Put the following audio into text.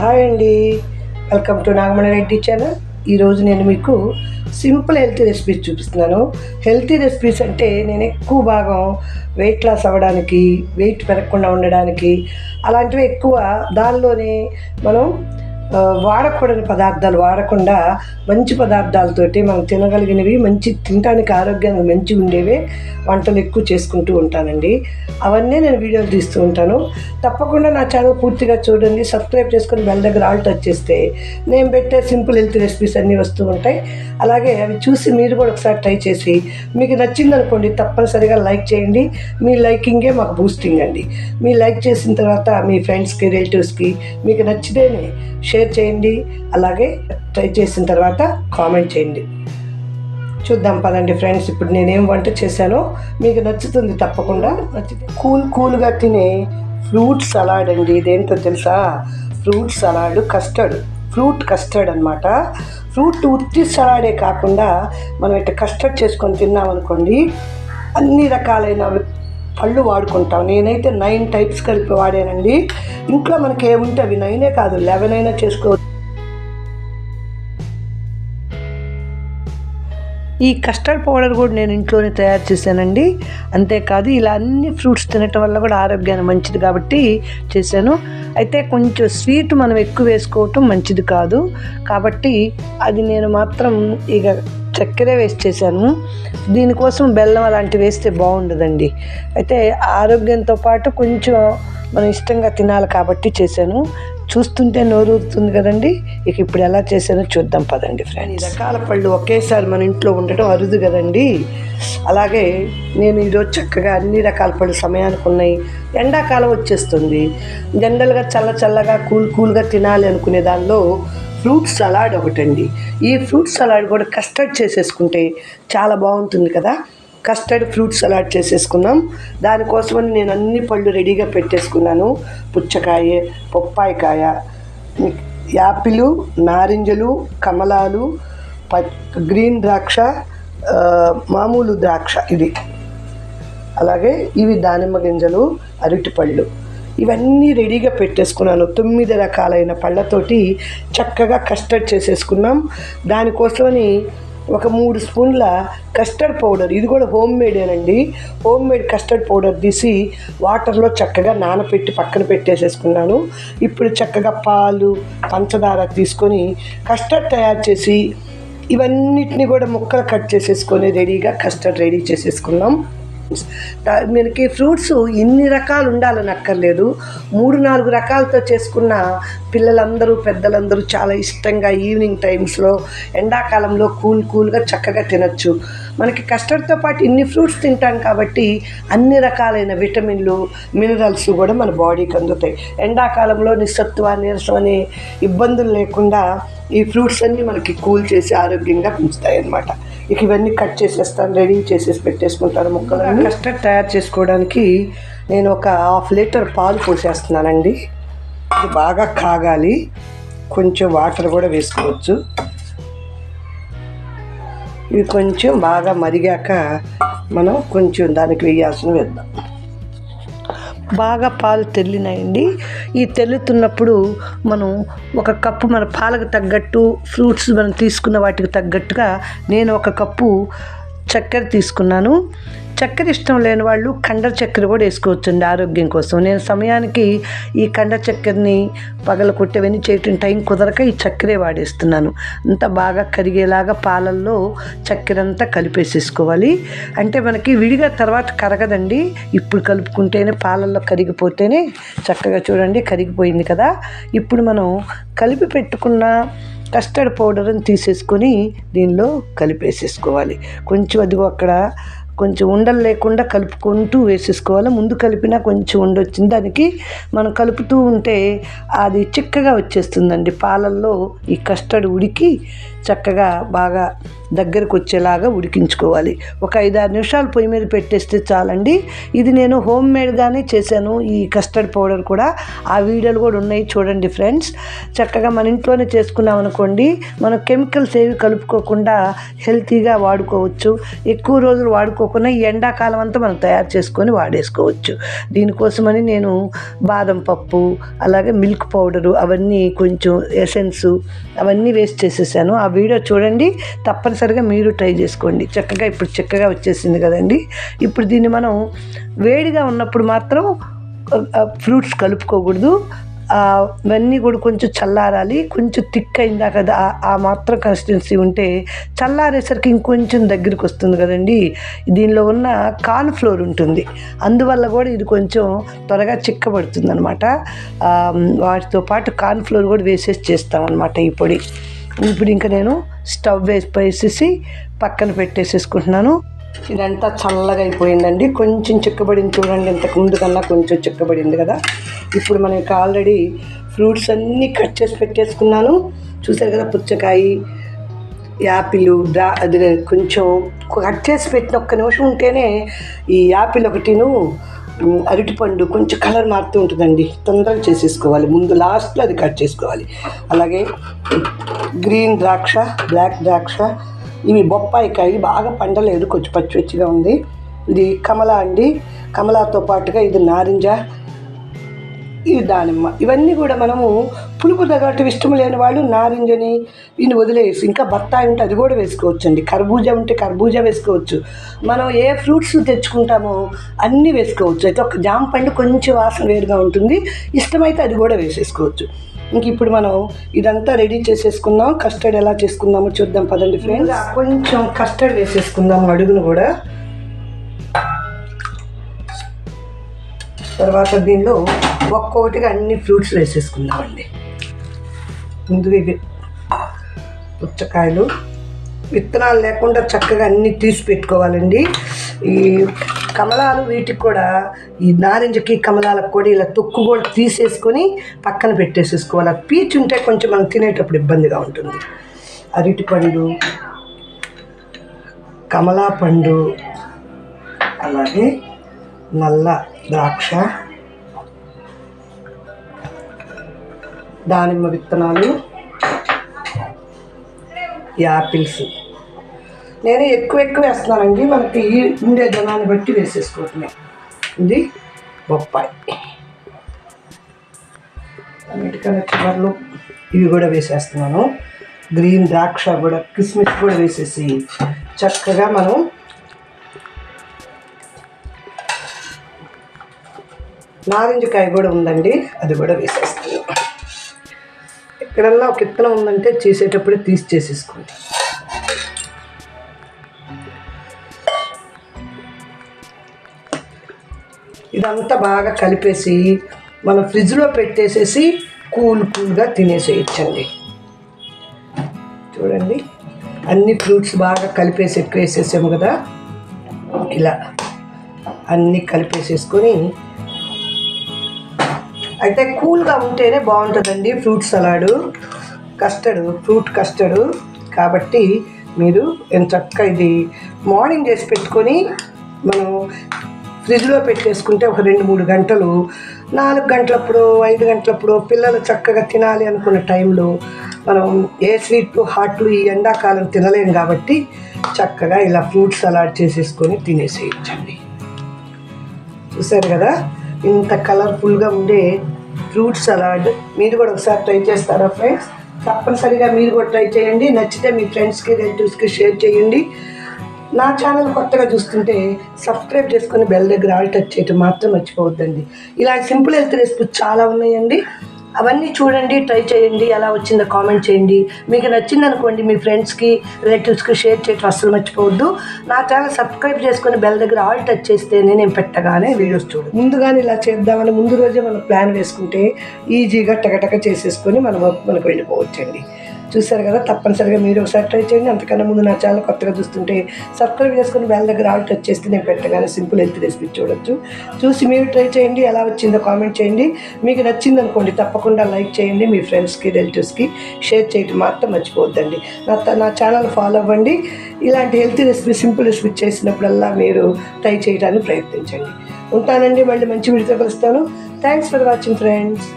Hi అండి. Welcome to Nagamani Reddy channel ఈరోజు నేను మీకు సింపుల్ హెల్తీ రెసిపీస్ చూపిస్తున్నాను. హెల్తీ రెసిపీస్ అంటే నేను ఎక్కువ భాగం వెయిట్ లాస్ అవ్వడానికి వెయిట్ పెరగకుండా ఉండడానికి అలాంటివి ఎక్కువ దానిలోనే మనం వాడకూడని పదార్థాలు వాడకుండా మంచి పదార్థాలతోటి మనం తినగలిగినవి మంచి తినడానికి ఆరోగ్యానికి మంచి ఉండేవి వంటలు ఎక్కువ చేసుకుంటూ ఉంటానండి. అవన్నీ నేను వీడియోలు తీస్తూ ఉంటాను. తప్పకుండా నా ఛానల్ పూర్తిగా చూడండి. సబ్స్క్రైబ్ చేసుకొని బెల్ దగ్గర ఆల్ టచ్ చేస్తే నేను పెట్టే సింపుల్ హెల్త్ రెసిపీస్ అన్నీ వస్తూ ఉంటాయి. అలాగే అవి చూసి మీరు కూడా ఒకసారి ట్రై చేసి మీకు నచ్చిందనుకోండి తప్పనిసరిగా లైక్ చేయండి. మీ లైకింగే మాకు బూస్టింగ్ అండి. మీ లైక్ చేసిన తర్వాత మీ ఫ్రెండ్స్కి రిలేటివ్స్కి మీకు నచ్చితేనే షేర్ చేయండి. అలాగే ట్రై చేసిన తర్వాత కామెంట్ చేయండి. చూద్దాం పదండి ఫ్రెండ్స్ ఇప్పుడు నేనేం వంట చేశానో మీకు నచ్చుతుంది తప్పకుండా. కూల్ కూల్గా తినే ఫ్రూట్ సలాడ్ అండి. ఇదేంటో తెలుసా? Fruit salad custard. Fruit custard అనమాట ఫ్రూట్ ఉత్తి సలాడే కాకుండా మనం ఇట్లా కస్టర్డ్ చేసుకొని తిన్నామనుకోండి అన్ని రకాలైన పళ్ళు వాడుకుంటాం. నేనైతే నైన్ టైప్స్ కలిపి వాడానండి. ఇంట్లో మనకి ఏముంటే అవి నైనే కాదు. లెవెన్ అయినా చేసుకోవచ్చు. ఈ కస్టర్డ్ పౌడర్ కూడా నేను ఇంట్లోనే తయారు చేశానండి. అంతేకాదు ఇలా అన్ని ఫ్రూట్స్ తినటం వల్ల కూడా ఆరోగ్యానికి మంచిది కాబట్టి చేశాను. అయితే కొంచెం స్వీట్ మనం ఎక్కువ వేసుకోవటం మంచిది కాదు. కాబట్టి అది నేను మాత్రం ఇక చక్కెర వేసి చేశాను. దీనికోసం బెల్లం అలాంటివి వేస్తే బాగుండదండి. అయితే ఆరోగ్యంతో పాటు కొంచెం మనం ఇష్టంగా తినాలి కాబట్టి చేశాను. చూస్తుంటే నోరూరుతుంది కదండి. ఇక ఇప్పుడు ఎలా చేశానో చూద్దాం పదండి ఫ్రెండ్స్ రకాల పళ్ళు ఒకేసారి మన ఇంట్లో ఉండటం అరుదు కదండి. అలాగే నేను ఈరోజు చక్కగా అన్ని రకాల పళ్ళు సమయానికి ఉన్నాయి. ఎండాకాలం వచ్చేస్తుంది. జనరల్గా చల్ల చల్లగా కూల్ కూల్గా తినాలి అనుకునే దానిలో ఫ్రూట్ సలాడ్ ఒకటండి. ఈ ఫ్రూట్ సలాడ్ కూడా కస్టర్డ్ చేసేసుకుంటే చాలా బాగుంటుంది కదా. కస్టర్డ్ ఫ్రూట్ సలాడ్ చేసేసుకున్నాం. దానికోసమని నేను అన్ని పళ్ళు రెడీగా పెట్టేసుకున్నాను. పుచ్చకాయ పొప్పాయికాయ యాపిల్ నారింజలు కమలాలు ప గ్రీన్ ద్రాక్ష మామూలు ద్రాక్ష ఇది. అలాగే ఇవి దానిమ్మ గింజలు అరటిపళ్ళు ఇవన్నీ రెడీగా పెట్టేసుకున్నాను. తొమ్మిది రకాలైన పళ్ళతోటి చక్కగా కస్టర్డ్ చేసేసుకున్నాం. దానికోసమని ఒక మూడు స్పూన్ల కస్టర్డ్ పౌడర్. ఇది కూడా హోమ్ మేడేనండి హోమ్ మేడ్ కస్టర్డ్ పౌడర్ తీసి వాటర్లో చక్కగా నానబెట్టి పక్కన పెట్టేసేసుకున్నాను. ఇప్పుడు చక్కగా పాలు పంచదార తీసుకొని కస్టర్డ్ తయారు చేసి ఇవన్నిటిని కూడా ముక్కలు కట్ చేసేసుకొని రెడీగా కస్టర్డ్ రెడీ చేసేసుకున్నాం. మనకి ఫ్రూట్స్ ఇన్ని రకాలు ఉండాలని అక్కర్లేదు. మూడు నాలుగు రకాలతో చేసుకున్న పిల్లలందరూ పెద్దలందరూ చాలా ఇష్టంగా ఈవినింగ్ టైమ్స్లో ఎండాకాలంలో కూల్ కూల్గా చక్కగా తినచ్చు. మనకి కస్టర్డ్తో పాటు ఇన్ని ఫ్రూట్స్ తింటాం కాబట్టి అన్ని రకాలైన విటమిన్లు మినరల్స్ కూడా మన బాడీకి అందుతాయి. ఎండాకాలంలో నిస్సత్వ నీరసం అనే ఇబ్బందులు లేకుండా ఈ ఫ్రూట్స్ అన్నీ మనకి కూల్ చేసి ఆరోగ్యంగా పెంచుతాయి అన్నమాట ఇక ఇవన్నీ కట్ చేసేస్తాను రెడీ చేసేసి పెట్టేసుకుంటాను ముక్కలు కస్టర్డ్ తయారు చేసుకోవడానికి నేను ఒక హాఫ్ లీటర్ పాలు పోసేస్తున్నానండి. ఇది బాగా కాగాలి. కొంచెం వాటర్ కూడా వేసుకోవచ్చు. ఇవి కొంచెం బాగా మరిగాక మనం కొంచెం దానికి వేయాల్సిన వేద్దాం. బాగా పాలు తెల్లినాయండి. ఈ తెల్లుతున్నప్పుడు మనం ఒక కప్పు మన పాలకు తగ్గట్టు ఫ్రూట్స్ మనం తీసుకున్న వాటికి తగ్గట్టుగా నేను ఒక కప్పు చక్కెర తీసుకున్నాను. చక్కెర ఇష్టం లేని వాళ్ళు కండర చక్కెర కూడా వేసుకోవచ్చండి ఆరోగ్యం కోసం. నేను సమయానికి ఈ కండ చక్కెరని పగల కొట్టేవన్నీ చేయటం టైం కుదరక ఈ చక్కెరే వాడేస్తున్నాను. అంత బాగా కరిగేలాగా పాలల్లో చక్కెర అంతా కలిపేసేసుకోవాలి. అంటే మనకి విడిగా తర్వాత కరగదండి. ఇప్పుడు కలుపుకుంటేనే పాలల్లో కరిగిపోతేనే చక్కగా చూడండి కరిగిపోయింది కదా. ఇప్పుడు మనం కలిపి పెట్టుకున్న కస్టర్డ్ పౌడర్ని తీసేసుకొని దీనిలో కలిపేసేసుకోవాలి. కొంచెం అదిగో అక్కడ కొంచెం ఉండలు లేకుండా కలుపుకుంటూ వేసేసుకోవాలి. ముందు కలిపినా కొంచెం ఉండొచ్చింది. దానికి మనం కలుపుతూ ఉంటే అది చిక్కగా వచ్చేస్తుందండి. పాలల్లో ఈ కస్టర్డ్ ఉడికి చక్కగా బాగా దగ్గరకు వచ్చేలాగా ఉడికించుకోవాలి. ఒక ఐదు ఆరు నిమిషాలు పొయ్యి మీద పెట్టేస్తే చాలండి. ఇది నేను హోమ్ మేడ్గానే చేశాను. ఈ కస్టర్డ్ పౌడర్ కూడా. ఆ వీడియోలు కూడా ఉన్నాయి చూడండి ఫ్రెండ్స్. చక్కగా మన ఇంట్లోనే చేసుకున్నాం అనుకోండి మనం కెమికల్స్ ఏవి కలుపుకోకుండా హెల్తీగా వాడుకోవచ్చు. ఎక్కువ రోజులు వాడుకోకుండా ఈ ఎండాకాలం అంతా మనం తయారు చేసుకొని వాడేసుకోవచ్చు. దీనికోసమని నేను బాదం పప్పు అలాగే మిల్క్ పౌడరు అవన్నీ కొంచెం ఎసెన్సు అవన్నీ వేస్ట్ చేసేసాను. ఆ వీడియో చూడండి తప్పనిసరిగా మీరు ట్రై చేసుకోండి. చక్కగా ఇప్పుడు చక్కగా వచ్చేసింది కదండి. ఇప్పుడు దీన్ని మనం వేడిగా ఉన్నప్పుడు మాత్రం ఫ్రూట్స్ కలుపుకోకూడదు. అవన్నీ ఇవన్నీ కూడా కొంచెం చల్లారాలి. కొంచెం థిక్ అయిందా కదా ఆ- ఆ మాత్రం కన్సిస్టెన్సీ ఉంటే చల్లారేసరికి ఇంకొంచెం దగ్గరికి వస్తుంది కదండి. దీనిలో ఉన్న కార్న్ ఫ్లోర్ ఉంటుంది. అందువల్ల కూడా ఇది కొంచెం త్వరగా చిక్కబడుతుంది అనమాట వాటితో పాటు కార్న్ ఫ్లోర్ కూడా వేసేసి చేస్తామన్నమాట ఈ పొడి. ఇప్పుడు ఇంకా నేను స్టవ్ వేసి వేసేసి పక్కన పెట్టేసేసుకుంటున్నాను. ఇదంతా చల్లగా అయిపోయిందండి. కొంచెం చిక్కబడింది చూడండి ఇంతకు ముందు కన్నా కొంచెం చిక్కబడింది కదా. ఇప్పుడు మనకి ఆల్రెడీ ఫ్రూట్స్ అన్నీ కట్ చేసి పెట్టేసుకున్నాను. చూసారు కదా పుచ్చకాయ యాపిల్ డ్రా అది కొంచెం కట్ చేసి పెట్టిన ఒక్క నిమిషం ఉంటేనే ఈ యాపిల్ ఒకటిను అరటిపండు కొంచెం కలర్ మారుతూ ఉంటుందండి. తొందరగా చేసేసుకోవాలి. ముందు లాస్ట్లో అది కట్ చేసుకోవాలి. అలాగే గ్రీన్ ద్రాక్ష బ్లాక్ ద్రాక్ష ఇవి బొప్పాయికాయ బాగా పండలేదు. కొంచెం పచ్చి పచ్చిగా ఉంది. ఇది కమల అండి. కమలాతో పాటుగా ఇది నారింజ ఇవి దానిమ్మ. ఇవన్నీ కూడా మనము పులుపు తగ్గట్టు ఇష్టం లేని వాళ్ళు నారింజని దీన్ని వదిలేసి ఇంకా బత్తాయి ఉంటే అది కూడా వేసుకోవచ్చు అండి కర్బూజా ఉంటే కర్బూజా వేసుకోవచ్చు. మనం ఏ ఫ్రూట్స్ తెచ్చుకుంటామో అన్నీ వేసుకోవచ్చు. అయితే ఒక జామ పండు కొంచెం వాసన వేరుగా ఉంటుంది. ఇష్టమైతే అది కూడా వేసేసుకోవచ్చు. ఇంక ఇప్పుడు మనం ఇదంతా రెడీ చేసేసుకుందాం. కస్టర్డ్ ఎలా చేసుకుందామో చూద్దాం పదండి ఫ్రెండ్స్. కొంచెం కస్టర్డ్ వేసేసుకుందాం అడుగును కూడా. తర్వాత దీనిలో ఒక్కొక్కటిగా అన్ని ఫ్రూట్స్ వేసేసుకుందామండి. ముందుగా ఇవి పుచ్చకాయలు. విత్తనాలు లేకుండా చక్కగా అన్నీ తీసి పెట్టుకోవాలండి. ఈ కమలాలు వీటికి కూడా ఈ నారింజకి కమలాలకు కూడా ఇలా తొక్కు కూడా తీసేసుకొని పక్కన పెట్టేసేసుకోవాలి. ఆ పీచు ఉంటే కొంచెం మనం తినేటప్పుడు ఇబ్బందిగా ఉంటుంది. అరటి పండు కమలా పండు అలాగే నల్ల ద్రాక్ష దానిమ్మ విత్తనాలు యాపిల్స్. నేను ఎక్కువ ఎక్కువ వేస్తున్నానండి. మనకి ఉండే జనాన్ని బట్టి వేసేసుకోవటమే. ఇది బొప్పాయి. అన్నిటికన్నా చివర్లు ఇవి కూడా వేసేస్తున్నాను. గ్రీన్ ద్రాక్ష కూడా కిస్మిస్ కూడా వేసేసి చక్కగా మనం నారింజకాయ కూడా ఉందండి. అది కూడా వేసేస్తాను. ఎక్కడన్నా ఒక ఇత్తనం ఉందంటే చేసేటప్పుడే తీసి చేసేసుకోండి. ఇదంతా బాగా కలిపేసి మనం ఫ్రిడ్జ్లో పెట్టేసేసి కూల్ కూల్గా తినేసేయచ్చండి. చూడండి అన్ని ఫ్రూట్స్ బాగా కలిపేసి ఎక్కువ వేసేసాము కదా? ఇలా అన్నీ కలిపేసేసుకొని అయితే కూల్గా ఉంటేనే బాగుంటుందండి fruit salad. Custard fruit custard. కాబట్టి మీరు ఎంత చక్కగా ఇది మార్నింగ్ చేసి పెట్టుకొని మనం ఫ్రిడ్జ్లో పెట్టేసుకుంటే ఒక రెండు మూడు గంటలు నాలుగు గంటలప్పుడు ఐదు గంటలప్పుడు పిల్లలు చక్కగా తినాలి అనుకున్న టైంలో మనం ఏ స్వీట్లు హాట్లు ఈ ఎండాకాలం తినలేం కాబట్టి చక్కగా ఇలా ఫ్రూట్స్ సలాడ్ చేసేసుకొని తినేసేయచ్చండి. చూసారు కదా? ఇంత కలర్ఫుల్గా ఉండే ఫ్రూట్ సలాడ్ మీరు కూడా ఒకసారి ట్రై చేస్తారా ఫ్రెండ్స్ తప్పనిసరిగా మీరు కూడా ట్రై చేయండి. నచ్చితే మీ ఫ్రెండ్స్కి రిలేటివ్స్కి షేర్ చేయండి. నా ఛానల్ కొత్తగా చూస్తుంటే సబ్స్క్రైబ్ చేసుకొని బెల్ దగ్గర ఆల్ టచ్ చేయటం మాత్రం మర్చిపోవద్దండి. ఇలా సింపుల్ హెల్త్ రెసిపీస్ చాలా ఉన్నాయండి. అవన్నీ చూడండి ట్రై చేయండి ఎలా వచ్చిందో కామెంట్ చేయండి. మీకు నచ్చింది అనుకోండి మీ ఫ్రెండ్స్కి రిలేటివ్స్కి షేర్ చేయటం అస్సలు మర్చిపోవద్దు. నా ఛానల్ సబ్స్క్రైబ్ చేసుకొని బెల్ దగ్గర ఆల్ టచ్ చేస్తే నేను పెట్టగానే వీడియోస్ చూడు ముందుగానే ఇలా చేద్దామని ముందు రోజే మనం ప్లాన్ వేసుకుంటే ఈజీగా టకటక చేసేసుకొని మనం మనకు వెళ్ళిపోవచ్చండి. చూసారు కదా తప్పనిసరిగా మీరు ఒకసారి ట్రై చేయండి. అంతకన్నా ముందు నా ఛానల్ కొత్తగా చూస్తుంటే సబ్స్క్రైబ్ చేసుకుని బెల్ దగ్గర ఆల్ టచ్ చేస్తే నేను పెట్టగానే సింపుల్ హెల్త్ రెసిపీ చూడొచ్చు. చూసి మీరు ట్రై చేయండి ఎలా వచ్చిందో కామెంట్ చేయండి. మీకు నచ్చింది అనుకోండి తప్పకుండా లైక్ చేయండి. మీ ఫ్రెండ్స్కి రిలేటివ్స్కి షేర్ చేయడం మాత్రం మర్చిపోద్దండి నా నా ఛానల్ ఫాలో అవ్వండి. ఇలాంటి హెల్తీ రెసిపీ సింపుల్ రెసిపీ చేసినప్పుడల్లా మీరు ట్రై చేయడానికి ప్రయత్నించండి. ఉంటానండి మళ్ళీ మంచి వీడియోతో కలుస్తాను. Thanks for watching friends